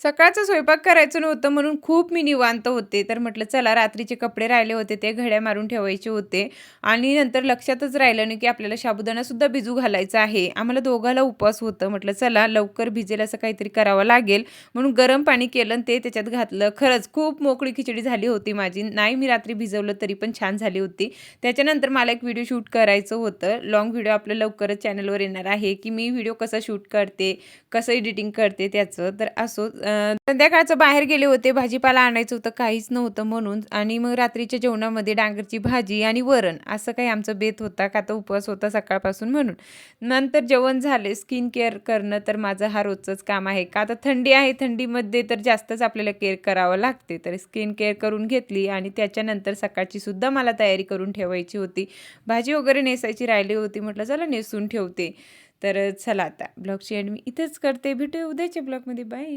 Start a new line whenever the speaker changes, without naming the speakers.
सकाळचा स्वयंपाक करायचं नव्हतं म्हणून खूप मी निवांत होते. तर म्हटलं चला रात्रीचे कपडे राहिले होते ते घड्या मारून ठेवायचे होते आणि नंतर लक्षातच राहिलं नाही की आपल्याला साबुदाणासुद्धा भिजू घालायचा आहे. आम्हाला दोघाला उपवास होतं. म्हटलं चला लवकर भिजेल असं काहीतरी करावं लागेल म्हणून गरम पाणी केलं आणि ते त्याच्यात घातलं. खरंच खूप मोकळी खिचडी झाली होती माझी. नाही मी रात्री भिजवलं तरी पण छान झाली होती. त्याच्यानंतर मला एक व्हिडिओ शूट करायचं होतं. लॉंग व्हिडिओ आपलं लवकरच चॅनलवर येणार आहे की मी व्हिडिओ कसा शूट करते, कसं एडिटिंग करते त्याचं. तर असो संध्याकाळचं बाहेर गेले होते भाजीपाला आणायचं होतं काहीच नव्हतं म्हणून. आणि मग रात्रीच्या जेवणामध्ये डांगरची भाजी आणि वरण असं काही आमचं बेत होता का तो उपवास होता सकाळपासून म्हणून. नंतर जेवण झाले स्किन केअर करणं तर माझं हा रोजचंच काम आहे. का आता थंडी आहे थंडीमध्ये तर जास्तच आपल्याला केअर करावं लागते. तर स्किन केअर करून घेतली आणि त्याच्यानंतर सकाळची सुद्धा मला तयारी करून ठेवायची होती. भाजी वगैरे नेसायची राहिली होती म्हटलं चला नेसून ठेवते. तर चला आता ब्लॉगची ॲड मी इथेच करते. भेटू उद्याच्या ब्लॉगमध्ये. बाय.